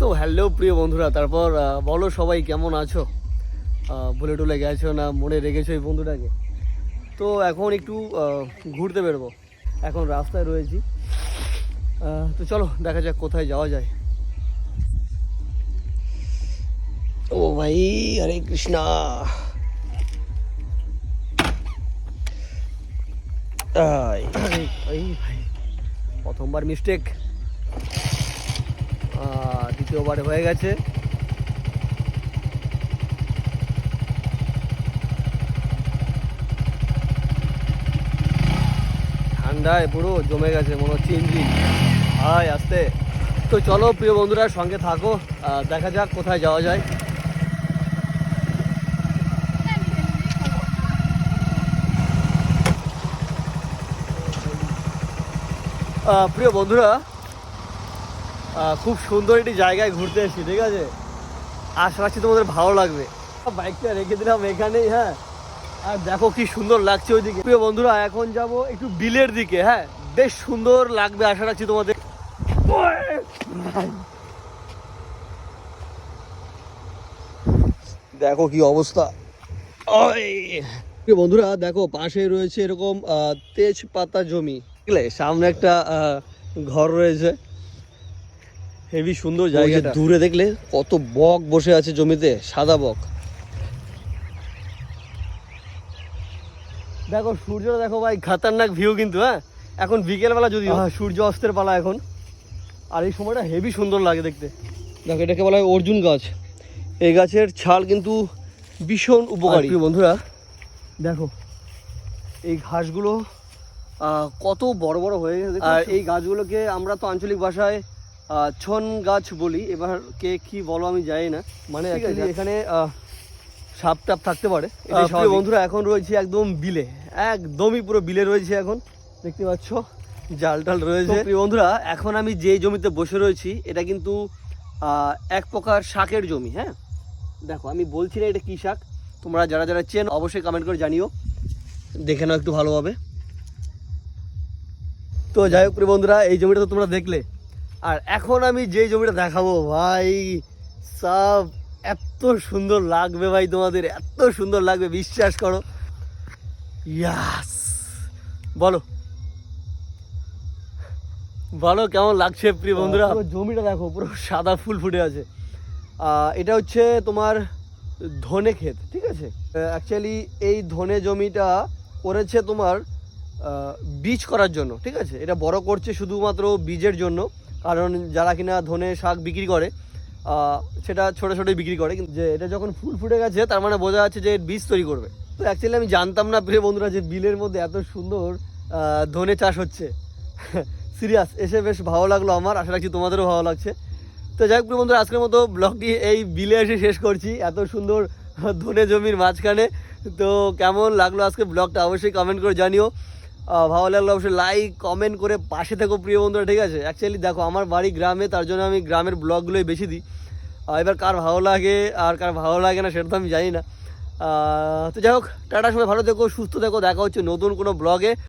So hello প্রিয় বন্ধুরা, তারপর বলো সবাই কেমন আছো? ভুলে টুলে গেছো না মনে রেখেছো এই বন্ধুটাকে? তো এখন একটু ঘুরতে বেরোবো। এখন রাস্তায় রয়েছি। তো চলো, দেখা যাক কোথায় যাওয়া যায়। ও ভাই, হরে কৃষ্ণা। প্রথমবার মিস্টেক দ্বিতীয়বারে হয়ে গেছে। ঠান্ডায় পুরো জমে গেছে, মনে হচ্ছে ইঞ্জিন। হাই আসতে। তো চলো, প্রিয় বন্ধুরা, সঙ্গে থাকো। দেখা যাক কোথায় যাওয়া যায়। প্রিয় বন্ধুরা খুব সুন্দর একটি জায়গায় ঘুরতে এসেছি ঠিক আছে? আশা রাখছি তোমাদের ভালো লাগবে। বাইকটা রেখে দিলাম এখানেই হ্যাঁ? আর দেখো কি সুন্দর লাগছে ওইদিকে। প্রিয় বন্ধুরা এখন যাব একটু বিলের দিকে হ্যাঁ? বেশ সুন্দর লাগবে আশা রাখছি তোমাদের। দেখো কি অবস্থা। বন্ধুরা দেখো পাশে রয়েছে এরকম আহ, তেজপাতা জমি। সামনে একটা ঘর রয়েছে। হেভি সুন্দর জায়গা দূরে দেখলে কত বক বসে আছে জমিতে সাদা বক। দেখো সূর্যটা দেখো ভাই খাতারনাক ভিউ কিন্তু হ্যাঁ? এখন বিকেলবেলা যদি সূর্য অস্তের পালা এখন। আর এই সময়টা হেভি সুন্দর লাগে দেখতে। দেখো এটাকে বলা হয় অর্জুন গাছ। এই গাছের ছাল কিন্তু ভীষণ উপকারী। বন্ধুরা দেখো এই ঘাসগুলো আহ, কত বড় বড় হয়ে গেছে আর এই গাছগুলোকে আমরা তো আঞ্চলিক ভাষায় ছন গাছ বলি এবার কে কি বলো আমি জানি না। মানে এখানে সাপ টাপ থাকতে পারে। বন্ধুরা এখন রয়েছে একদম বিলে। একদমই পুরো বিলে রয়েছে এখন। দেখতে পাচ্ছ জাল টাল রয়েছে। বন্ধুরা এখন আমি যে জমিতে বসে রয়েছি এটা কিন্তু এক প্রকার শাকের জমি হ্যাঁ? দেখো আমি বলছি না এটা কী শাক। তোমরা যারা যারা চেন অবশ্যই কমেন্ট করে জানিও। দেখে নাও একটু ভালোভাবে। তো যাই হোক প্রিয় বন্ধুরা এই জমিটা তো তোমরা দেখলে। আর এখন আমি যেই জমিটা দেখাবো ভাই সব এত সুন্দর লাগবে ভাই তোমাদের এত সুন্দর লাগবে বিশ্বাস করো। ইয়াস। বলো। বলো কেমন লাগছে প্রিয় বন্ধুরা? জমিটা দেখো পুরো সাদা ফুল ফুটে আছে। এটা হচ্ছে তোমার ধনে ক্ষেত ঠিক আছে? অ্যাকচুয়ালি এই ধনে জমিটা করেছে তোমার বীজ করার জন্য ঠিক আছে? এটা বড় করছে শুধুমাত্র বীজের জন্য। কারণ যারা কিনা ধনে শাক বিক্রি করে সেটা ছোটো ছোটোই বিক্রি করে, কিন্তু যে এটা যখন ফুল ফুটে গেছে, তার মানে বোঝা যাচ্ছে যে বীজ তৈরি করবে। তো অ্যাকচুয়ালি আমি জানতাম না, প্রিয় বন্ধুরা, যে বিলের মধ্যে এত সুন্দর ধনে চাষ হচ্ছে। সিরিয়াস এসে বেশ ভালো লাগল আমার, আশা রাখছি তোমাদেরও ভালো লাগছে। তো যাই হোক, প্রিয় বন্ধুরা, আজকের মতো ব্লগটি এই বিলে এসে শেষ করছি, এত সুন্দর ধনে জমির মাঝখানে। তো কেমন লাগল আজকে ব্লগটা, অবশ্যই কমেন্ট করে জানিও। ভালো লাগলে অবশ্যই লাইক কমেন্ট করে পাশে থাকো প্রিয় বন্ধুরা, ঠিক আছে? অ্যাকচুয়ালি দেখো, আমার বাড়ি গ্রামে, তার জন্য আমি গ্রামের ব্লগগুলোই বেশি দিই। এবার কার ভালো লাগে আর কার ভালো লাগে না, সেটা তো আমি জানি না। তো যাই হোক, টাটা, সবাই ভালো থেকো, সুস্থ থেকো, দেখা হচ্ছে নতুন কোনো ব্লগে।